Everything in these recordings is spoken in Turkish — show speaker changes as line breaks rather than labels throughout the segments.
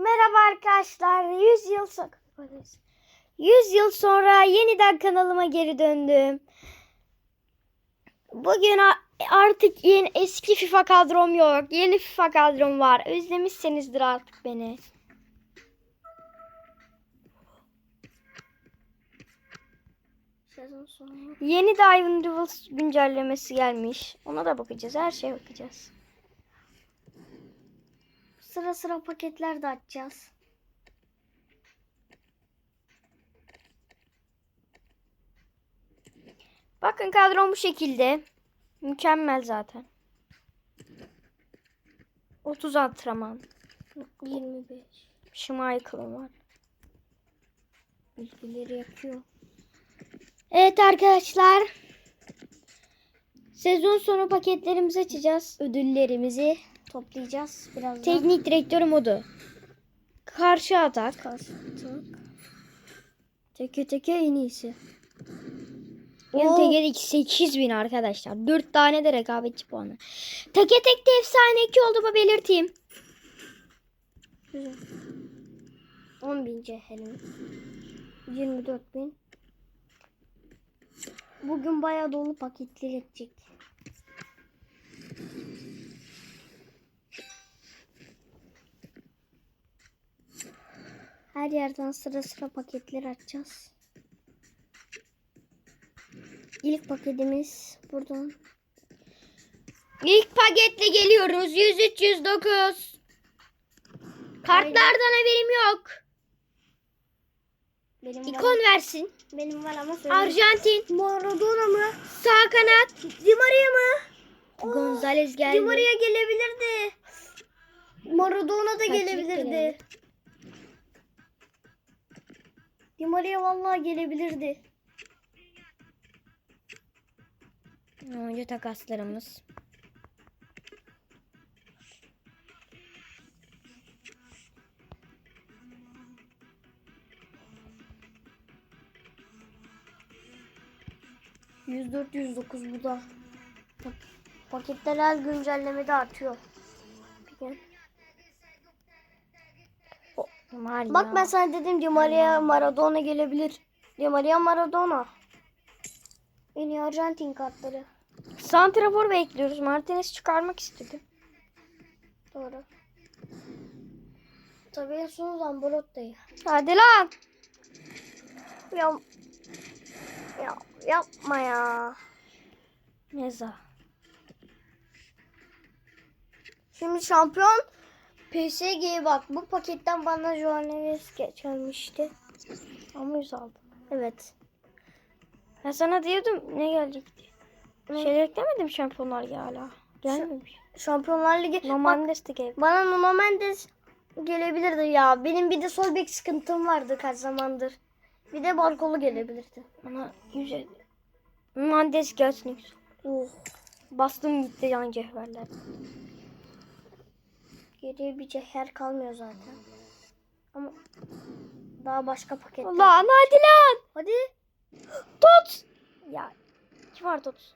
Merhaba arkadaşlar. 100 yıl sonra 100 yıl sonra yeniden kanalıma geri döndüm. Bugün artık yeni eski FIFA kadrom yok. Yeni FIFA kadrom var. Özlemişsinizdir artık beni. Yeni Diamond Rivals güncellemesi gelmiş. Ona da bakacağız. Her şeye bakacağız.
Sıra sıra paketler de açacağız.
Bakın kadrom bu şekilde. Mükemmel zaten. 30 antrenman.
25.
Schmeichel'ım var.
Bilgileri yakıyor.
Evet arkadaşlar. Sezon sonu paketlerimizi açacağız. Ödüllerimizi.
Toplayacağız birazdan.
Teknik direktör modu. Karşı atak.
Kastık.
Teke teke en iyisi.
Oo.
Yıl teke 8 bin arkadaşlar. 4 tane de rekabetçi puanı. Teke tek de efsane 2 olduğumu belirteyim.
Güzel. 10 bin cehelim. 24 bin. Bugün bayağı dolu paketler edecek. Her yerden sıra sıra paketler açacağız. İlk paketimiz buradan.
İlk paketle geliyoruz. 103 109. Kartlardan haberim yok.
Benim
İkon
var,
versin.
benim var ama söyle.
Arjantin.
Maradona mı?
Sağ kanat.
Di Maria mı?
Gonzalez
Di
geldi.
Maria gelebilirdi. Maradona da
Patrick de
gelebilirdi. Di Maria vallahi gelebilirdi.
Oyuncu takaslarımız.
%4 109 bu da. Paketler her güncellemede artıyor. Gel.
Ya.
Bak ben sana dedim Di Maria Maradona gelebilir. Di Maria Maradona. En iyi Arjantin kartları.
Santrafor bekliyoruz. Martinez çıkarmak istedim.
Doğru. Tabii en son Zambrotta'yı.
Hadi lan.
Ya, ya yapma ya.
Meza.
Şimdi şampiyon PSG'ye bak. Bu paketten bana Joao Neves gelmişti.
Ama yüz aldım.
Evet.
Ben sana diyordum ne gelecek diye.
Ne?
Şeyler eklemedim şampiyonlar ya hala. Gelmemiş.
Şampiyonlar Ligi.
Normalde de geldi.
bana Nuno Mendes gelebilirdi ya. Benim bir de sol bek sıkıntım vardı kaç zamandır. Bir de Barkolu gelebilirdi.
Bana güzel. Mendes gelsin.
Oh.
Bastım gitti yan cevherler.
Geriye bir cehher kalmıyor zaten. Ama daha başka paket.
Lan hadi lan.
Hadi.
Tut. Ya. Kim var tut?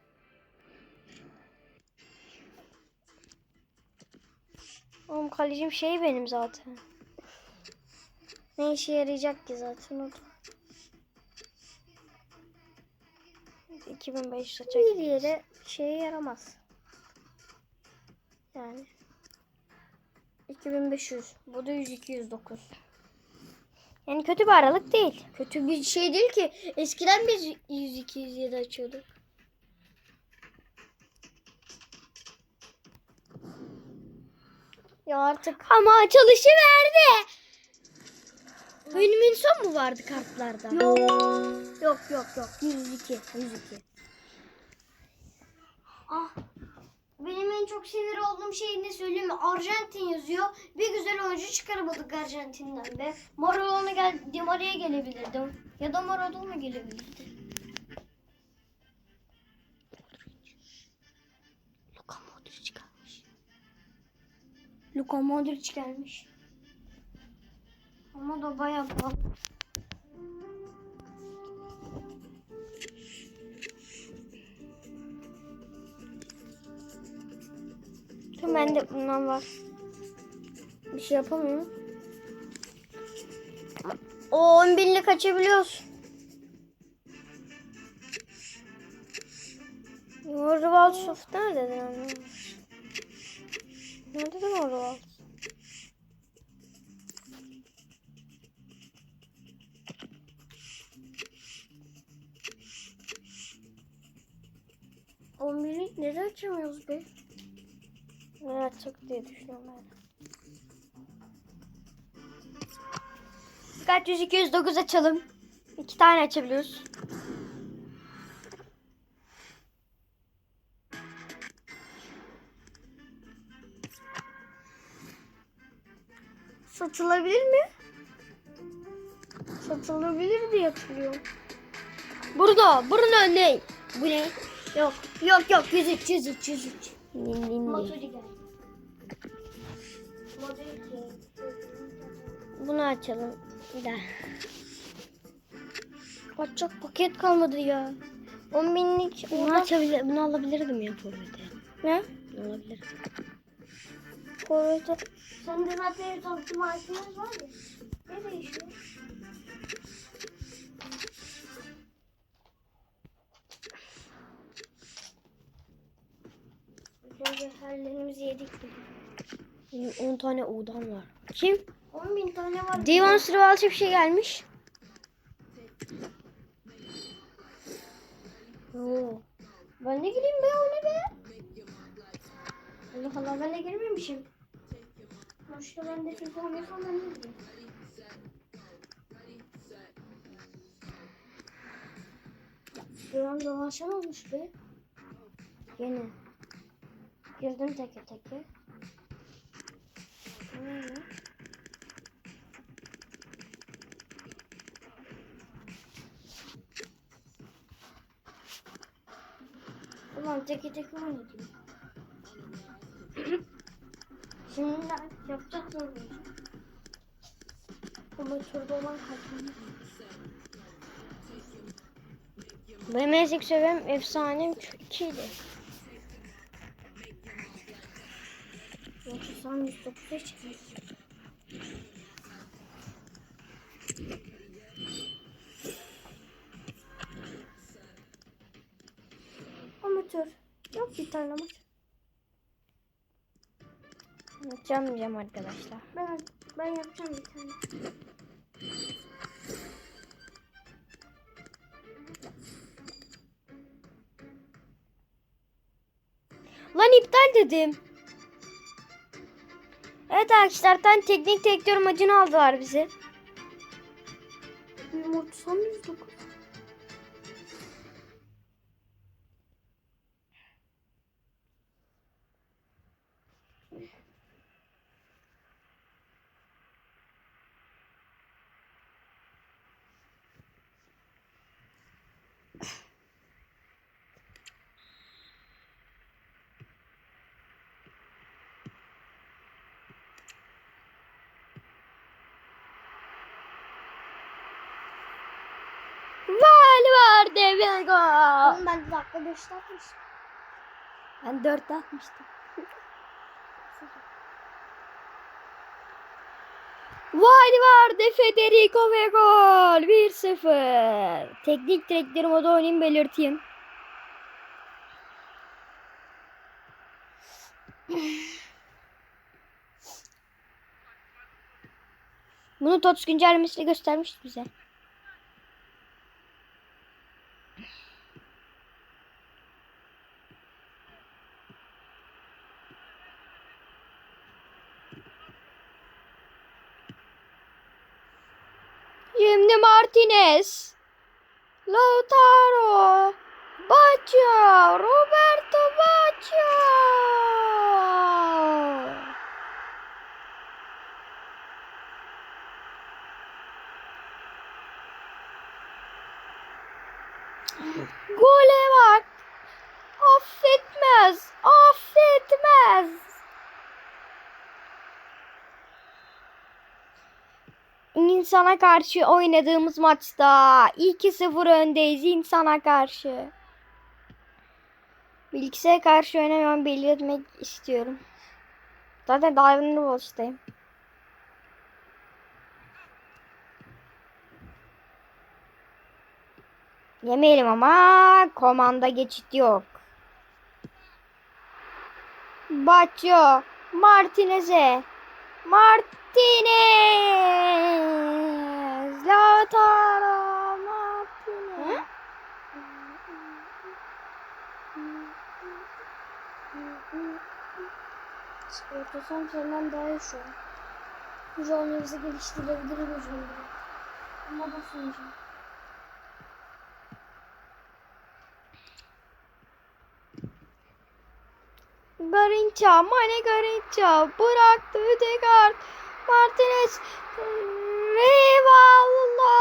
Oğlum kalecim şey benim zaten.
Ne işe yarayacak ki zaten o da.
2500
Bir yere şeye yaramaz. Yani. 2500. Bu da 100 209.
Yani kötü bir aralık değil.
Kötü bir şey değil ki. Eskiden biz 100 207 açıyorduk. Ya artık
Ama açılışı verdi. Önümün son mu vardı kartlarda?
yok. Yok yok yok. 102. 102. Ah. Benim en çok sinir olduğum şey ne söyleyeyim mi? Arjantin yazıyor. Bir güzel oyuncu çıkaramadık Arjantin'den be. Maradona gel, Di Maria gelebilirdim. Ya da Maradona gelebilirdi.
Luka Modric çıkarmış.
Luka Modric gelmiş. Ama da bayağı pahalı.
Tüm bende bundan var.
Bir şey yapamıyor.
O 10 binlik açabiliyoruz. Morval Soft nerede lan? Nerede de Morval?
On binlik neden açamıyoruz be?
Evet çok diye düşünüyorum ben. Kaç 100 209 açalım. İki tane açabiliyoruz.
Satılabilir mi? Satılabilir diye hatırlıyorum.
Burada, bunun ne? Bu ne?
Yok yok yok 103 103 103.
Din din Bunu açalım. Bir daha. Açacak paket kalmadı ya. 10 binlik. Bunu açabilir, bunu alabilirdim ya forvete. Ne? Bunu alabilirdim. Forvete.
Sende zaten tanıtım markımız var ya. Ne değişiyor?
Önce hallerimizi yedik. Benim 10 tane uğdan var. Kim?
10 bin tane var.
Divan Sırvalcı bir şey gelmiş. Oo.
Ben de gireyim be o ne be? Allah Allah ben de girmemişim. Başta ben de FIFA oynasam ben ne bileyim. Bir an dolaşamamış be.
Yine. Girdim teke teke. Hmm.
Ulan teke teke oynadım. Şimdi yapacak mı? Ama turda olan kaçmış.
Benim en sık seviyem efsanem 2 idi.
Yoksa sen 109'a çıkmış. Amatör.
Açamayacağım arkadaşlar.
Ben, ben yapacağım bir tane.
Lan iptal dedim. Evet arkadaşlar tan teknik direktör maçını aldılar bizi.
Yumurtasam 109.
Val var devil gol.
Oğlum ben dakika 5'te atmışım.
Ben 4 atmıştım. Vali vardı Federico ve gol 1-0. Teknik direktörüm o da oynayayım belirteyim. Bunu TOTS güncellemesiyle göstermişti bize. Şimdi Martinez. Lautaro. Baccia. Roberto Baccia. İnsana karşı oynadığımız maçta 2-0 öndeyiz insana karşı. Bilgisayara karşı oynamam belirtmek istiyorum. Zaten Diamond Watch'tayım. Yemeyelim ama komanda geçit yok. Baccio Martinez'e Martinez Lautaro Martinez
Orta son senden daha iyi şu an. Mücadelemizi geliştirebiliriz hocam. Ama basınca.
Garinça, Mane Garinça bıraktı Ödegaard, Martinez, Eyvallah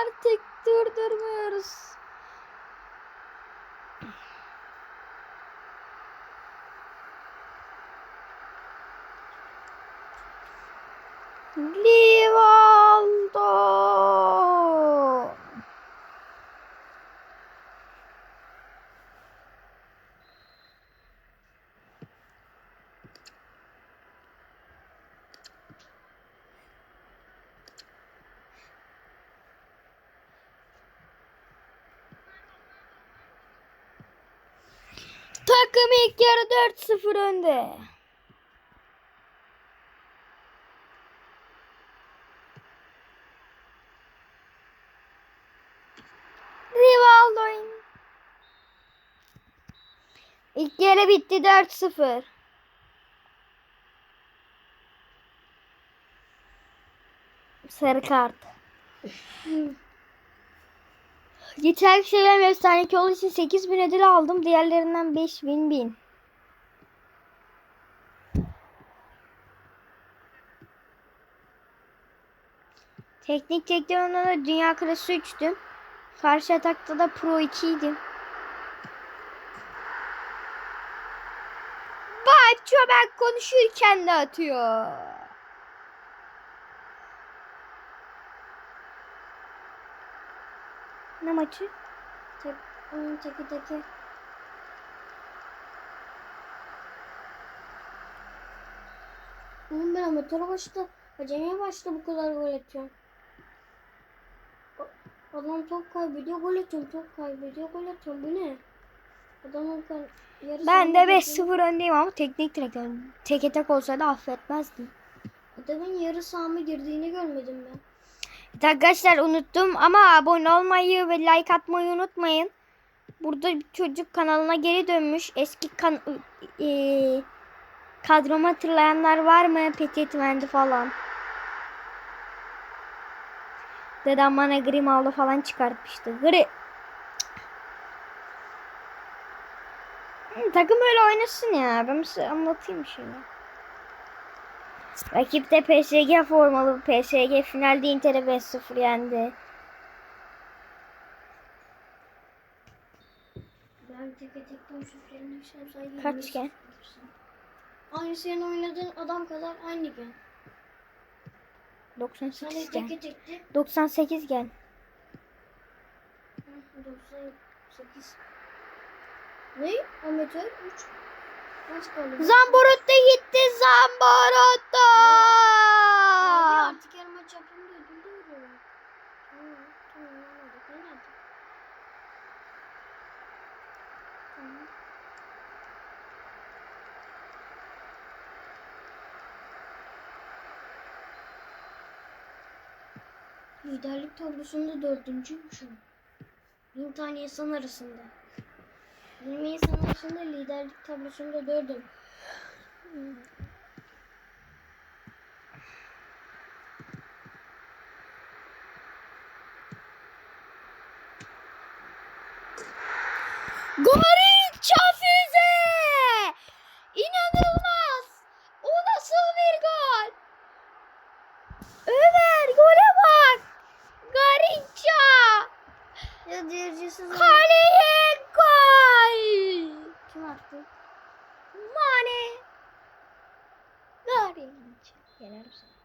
artık durdurmuyoruz. Livaldo. Takım ilk yarı 4-0 önde. Rivaldo. Yarı bitti 4-0. Sarı kart. Geçen seviyem efsaneki olduğu için 8000 ödül aldım. Diğerlerinden 5000 bin. Teknik direktörümden da dünya klası 3'tüm. Karşı atakta da pro 2'ydim. Bak ben konuşurken de atıyor. Ne maçı?
Tek, onun teki teki. Oğlum ben amatöre başta, acemiye başta bu kadar gol atıyorum. Adam top kaybediyor, gol atıyorum, top kaybediyor, gol atıyorum. Bu ne? Adamın kan yarı
Ben de
sahada
5-0 öndeyim ama teknik direktör. Tek tek olsaydı affetmezdim.
Adamın yarı sahama girdiğini görmedim ben.
Evet Arkadaşlar unuttum ama abone olmayı ve like atmayı unutmayın. Burada bir çocuk kanalına geri dönmüş. Eski kan eee kadromu hatırlayanlar var mı? Petit Mendy falan. Dedem bana Grimaldo falan çıkartmıştı. Gri Takım öyle oynasın ya. Ben size anlatayım şimdi. Rakip de PSG formalı. PSG finalde Inter'e 5-0 yendi.
Ben tek tek
Kaç gen?
Aynı senin oynadığın adam kadar aynı gen. Sen
98
de
gen.
teke tekti.
98 gen.
Hı, 98. Ne? Amatör 3. Kaç kaldı?
Zamborotta gitti Zamborotta.
Artık yarım maç yapayım diye duruyorum. Tamam, tamam. Anladık. Tamam. Liderlik tablosunda dördüncüymüşüm. Bin tane insan arasında. 20 insan arasında liderlik tablosunda dördüm.
Gorinça füze! İnanılmaz! O nasıl bir gol? Ömer gole bak! Garinça!
Ya diğercisi
Kaleye gol!
kim attı?
Mane! Garinça. Yenerim seni.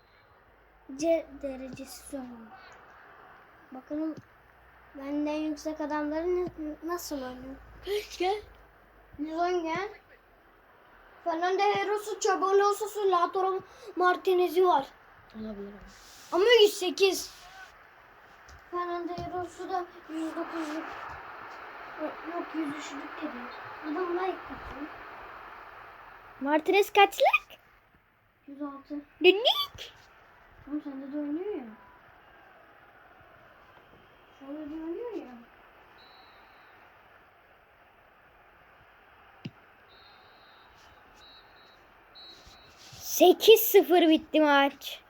C derecesi sorun. Bakalım benden yüksek adamları nasıl oynuyor?
Gel?
110 gen. Fernando Heros'u, Chabolos'u, Lautaro Martinez'i var.
Olabilir.
Ama 108. Fernando Hieros'u da 109'luk. Yok 103'lük dedi. Adam like katıyor.
Martinez kaçlık?
106.
Dünlük.
Oğlum sende de oynuyor ya. De oynuyor ya.
Sekiz sıfır bitti maç.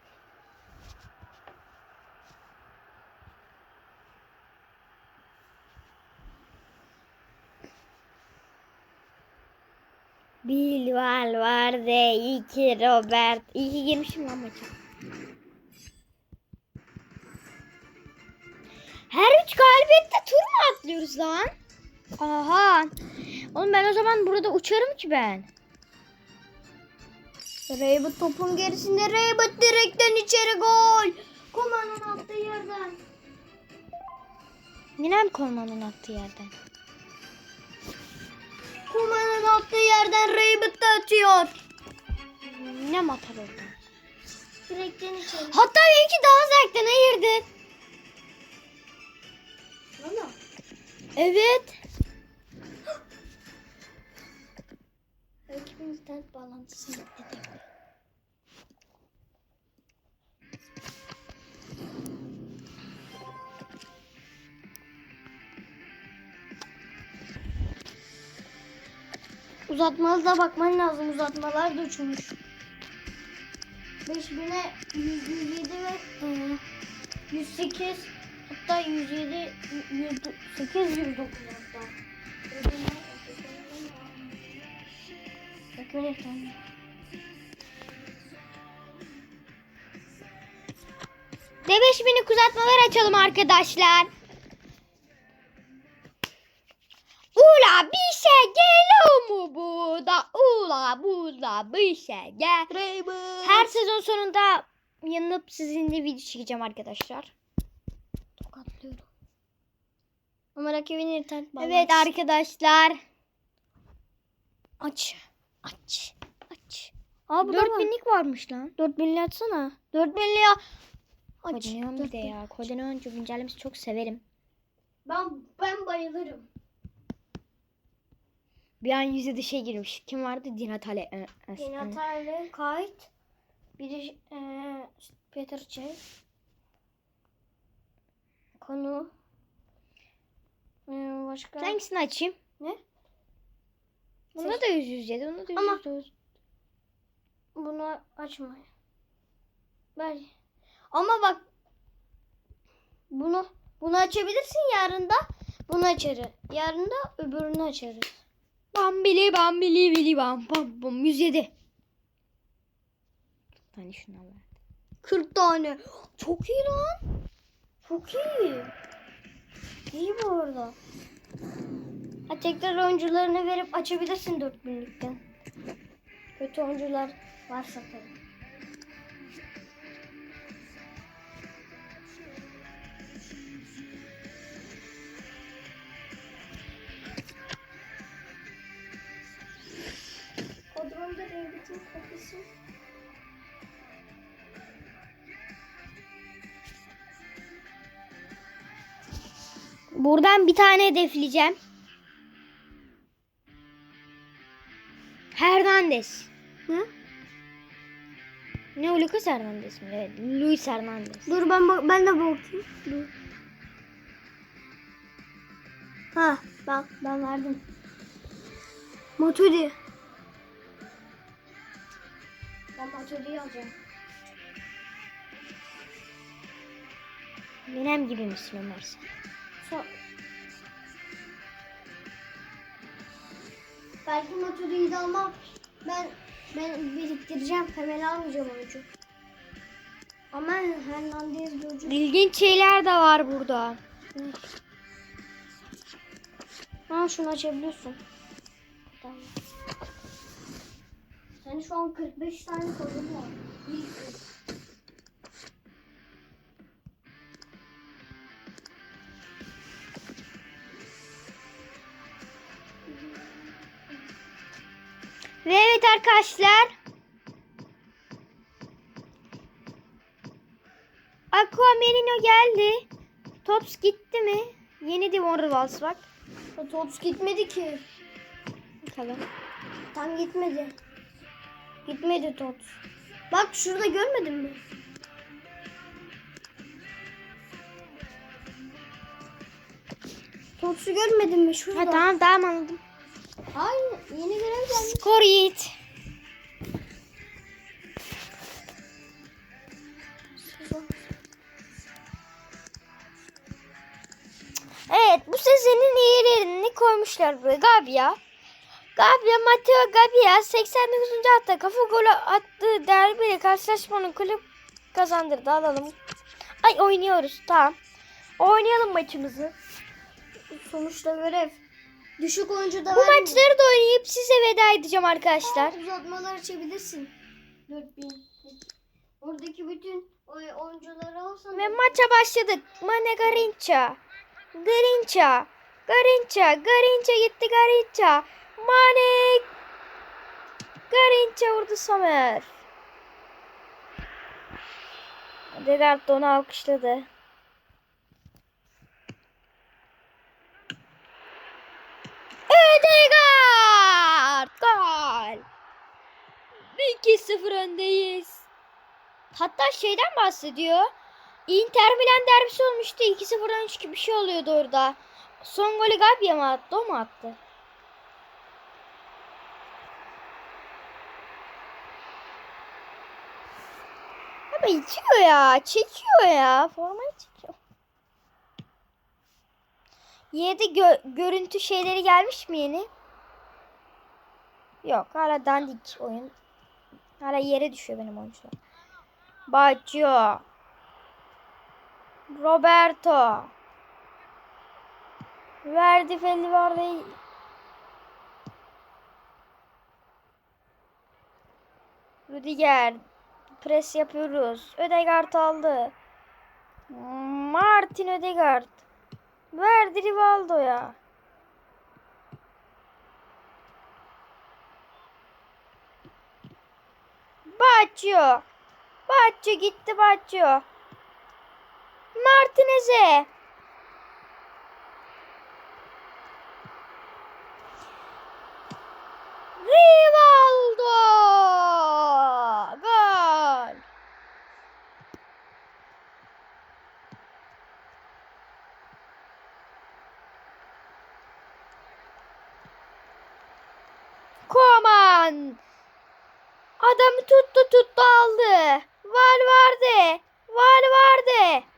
Bill Valverde, iki Robert. İyi ki girmişim lan maça. Her üç galibiyette tur mu atlıyoruz lan? Aha. Oğlum ben o zaman burada uçarım ki ben.
Raybut topun gerisinde Raybut direkten içeri gol. Komanın attığı yerden.
Ninem Kolman'ın attığı yerden.
Komanın attığı yerden Raybut da atıyor.
Ninem atar oradan.
Direkten içeri.
Hatta benimki daha zevkten ayırdı.
Valla.
Evet.
Belki bir internet bağlantısı gitti. Uzatmalı da bakman lazım. Uzatmalar da uçmuş. 5000'e 100, 107 ve e, 108 hatta 107 108 109 hatta. Bakın efendim.
D5 minik uzatmalar açalım arkadaşlar. Ula bir şey geliyor mu burada? Ula burada bir şey gel. Her sezon sonunda yanıp sizinle video çekeceğim arkadaşlar.
Ama rakibin internet bağlantısı.
Evet arkadaşlar. Aç. Aç. Aç.
Aa, bu da
4000'lik varmış lan.
4000'li atsana. 4000'li ya. Aç.
Kodeneon bir de ya. Kodeneon güncellemesi çok severim.
Ben ben bayılırım.
Bir an yüzü dışa girmiş. Kim vardı? Dinatale. Ö- Ö-
Dinatale, Kite, biri e, Peter Çey. Konu. E, başka.
Hangisini açayım?
Ne?
Bunda da 100 100 yedi. Bunda da 100
Ama-
100.
Bunu açma. Ver. Ama bak. Bunu bunu açabilirsin yarın da. Bunu açarız. Yarın da öbürünü açarız.
Bambili bambili bili bam bam bam 107. Hani şunu al.
40 tane. Çok iyi lan. Çok iyi. İyi bu arada. Ha, tekrar oyuncularını verip açabilirsin 4000'likten. Kötü oyuncular varsa tabii. Kodronda Rabbit'in kafesi.
Buradan bir tane hedefleyeceğim. Hernandez.
Ne?
Ne o Lucas Hernandez mi? Evet. Luis Hernandez.
Dur ben bak ben de bakayım. Dur. Ha bak ben verdim. Matuidi. Ben Matuidi'yi alacağım.
Benim gibi misin Ömer sen?
So Belki Matuidi'yi de almam. Ben ben biriktireceğim. Hemen almayacağım oyuncu. Ama Hernandez Burcu.
İlginç şeyler de var burada.
Ha şunu açabiliyorsun. Tamam. Şu an 45 tane sorun var. İyi.
Arkadaşlar. Aquamarino geldi. Tops gitti mi? Yeni Dimorvals bak.
O Tops gitmedi ki.
Bakalım.
Tam gitmedi. Gitmedi Tops. Bak şurada görmedin mi? Tops'u görmedin mi? Şurada.
Ha tamam tamam anladım.
Aynı yeni görev gelmiş.
Skor Yiğit. Evet bu sezonun iyilerini koymuşlar buraya. Gabia. Gabia, Matteo Gabia 89. hafta kafa golü attığı derbiyle karşılaşmanın kulüp kazandırdı. Alalım. Ay oynuyoruz tamam. Oynayalım maçımızı.
Sonuçta görev. Düşük oyuncu da
Bu
vermiyor.
maçları da oynayıp size veda edeceğim arkadaşlar.
Uzatmalar açabilirsin. 4000. Oradaki bütün oy- oyuncuları alsan.
Ve maça başladık. Mane Garinça. Garinça. Garinça. Garinça gitti Garinça. Mane. Garinça vurdu Somer. Da onu alkışladı. Odegaard. Gol. 2-0 öndeyiz. Hatta şeyden bahsediyor. Inter Milan derbisi olmuştu. 2-0'dan 3 gibi bir şey oluyordu orada. Son golü Gabbia mı attı? O mu attı? Ama itiyor ya. Çekiyor ya. Formayı çekiyor. Yedi gö- görüntü şeyleri gelmiş mi yeni? Yok. Hala dandik oyun. Hala yere düşüyor benim oyuncular. Baggio. Roberto. Verdi Felli vardı. Rüdiger. Pres yapıyoruz. Ödegaard aldı. Martin Ödegaard. Verdi Rivaldo'ya. Baggio. Baggio gitti Baggio. Martinez'e. Rivaldo. Gol. Koman. Adamı tuttu tuttu aldı. Val vardı. Val vardı.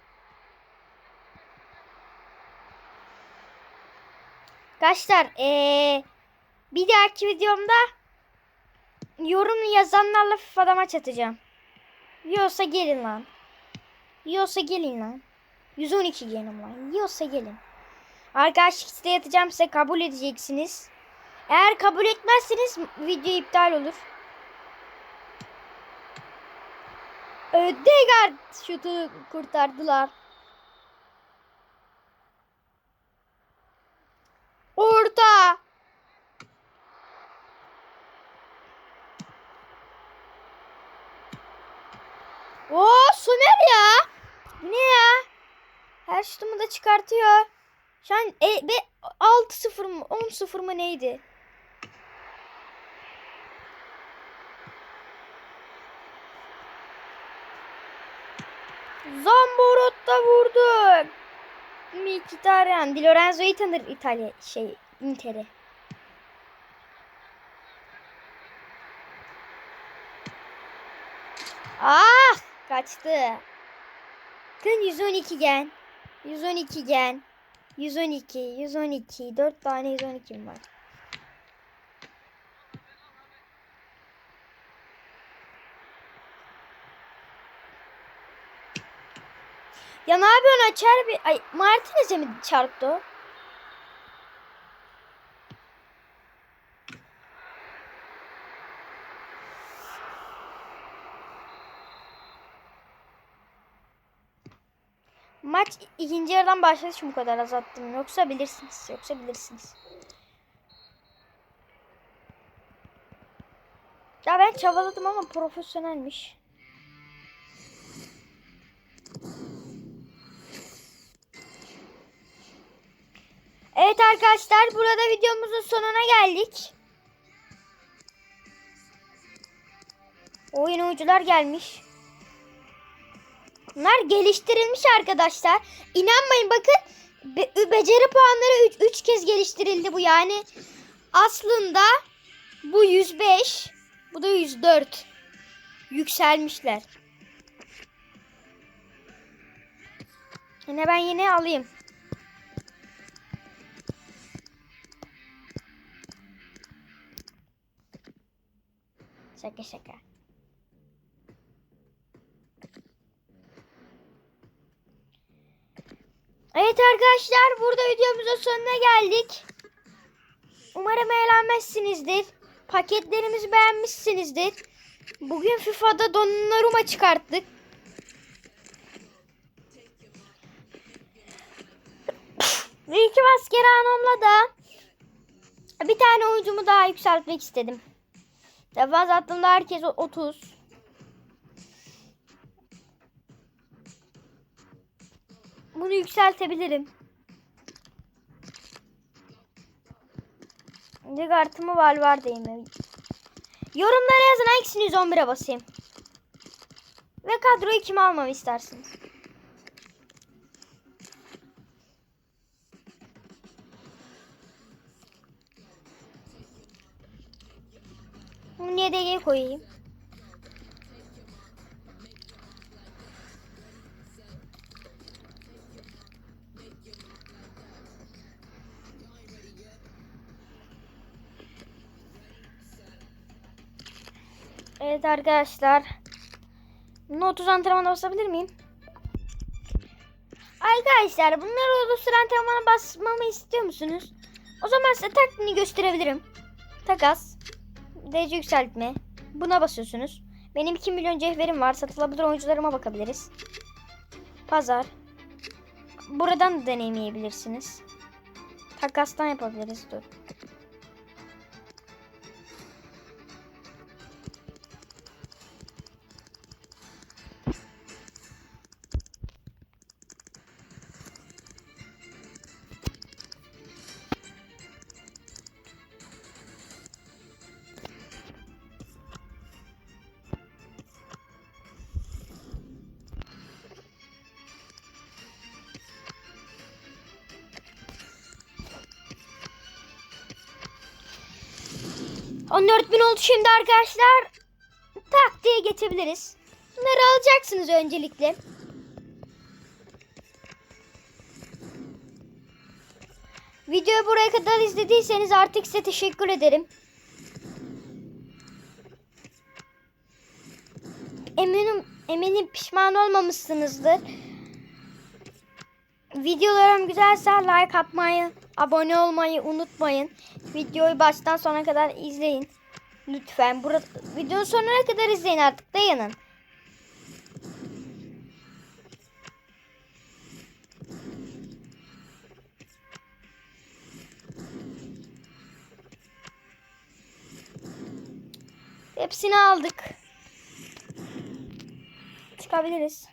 Arkadaşlar eee bir dahaki videomda yorum yazanlarla FIFA'da maç atacağım. Yiyorsa gelin lan. Yiyorsa gelin lan. 112 gelin lan. Yiyorsa gelin. Arkadaşlık isteği atacağım size kabul edeceksiniz. Eğer kabul etmezseniz video iptal olur. Ödegard şutu kurtardılar. Orta. Oo Somer ya. Bu ne ya? Her şutumu da çıkartıyor. Şu an e, be, 6-0 mı 10-0 mı neydi? Zamborotta vurdu. Mkhitaryan. Di Lorenzo'yu tanır İtalya şey Inter'i. Ah kaçtı. Bakın 112 gen. 112 gen. 112, 112. 4 tane 112 var. Ya ne yapıyorsun açar bir... Ay Martinez'e mi çarptı? Maç ikinci yarıdan başladı için bu kadar azalttım. Yoksa bilirsiniz. Yoksa bilirsiniz. Ya ben çabaladım ama profesyonelmiş. Evet arkadaşlar burada videomuzun sonuna geldik. Oyun oyuncular gelmiş. Bunlar geliştirilmiş arkadaşlar. İnanmayın bakın be- beceri puanları 3 kez geliştirildi bu yani. Aslında bu 105 bu da 104. Yükselmişler. Yine ben yine alayım. Şaka şaka. Evet arkadaşlar burada videomuzun sonuna geldik. Umarım eğlenmişsinizdir. Paketlerimizi beğenmişsinizdir. Bugün FIFA'da Donnarumma çıkarttık. Ve iki maskeri anamla da bir tane oyuncumu daha yükseltmek istedim. Defans attığımda herkes o- 30. Bunu yükseltebilirim. Lig artımı Valverde'yim. Yorumlara yazın hangisini 111'e basayım. Ve kadroyu kim almamı istersiniz? Koyayım. Evet arkadaşlar. Bunu 30 antrenmana basabilir miyim? Arkadaşlar bunları 30 antrenmana basmamı istiyor musunuz? O zaman size taktiğini gösterebilirim. Takas. Derece yükseltme. Buna basıyorsunuz. Benim 2 milyon cevherim var. Satılabilir oyuncularıma bakabiliriz. Pazar. Buradan da deneyimleyebilirsiniz. Takastan yapabiliriz. Dur. Bin oldu şimdi arkadaşlar. Taktiğe geçebiliriz. Bunları alacaksınız öncelikle. Videoyu buraya kadar izlediyseniz artık size teşekkür ederim. Eminim eminim pişman olmamışsınızdır. Videolarım güzelse like atmayı, abone olmayı unutmayın. Videoyu baştan sona kadar izleyin. Lütfen. Burada videonun sonuna kadar izleyin artık dayanın. Hepsini aldık. Çıkabiliriz.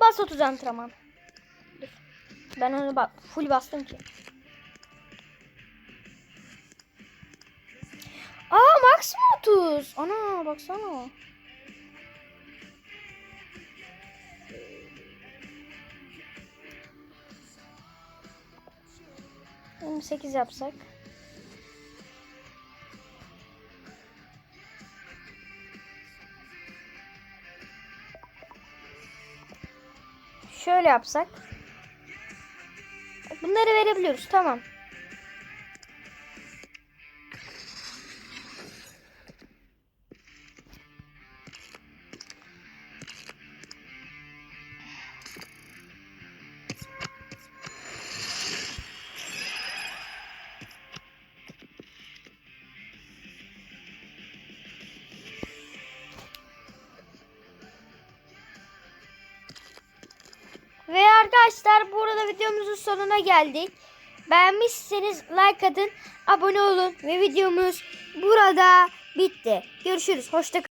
Bas 30 antrenman. Ben onu bak full bastım ki. Aa max mı 30? Ana baksana. Yirmi sekiz yapsak. Şöyle yapsak. Bunları verebiliyoruz. Tamam. Sonuna geldik. Beğenmişseniz like atın, abone olun ve videomuz burada bitti. Görüşürüz. Hoşça kalın.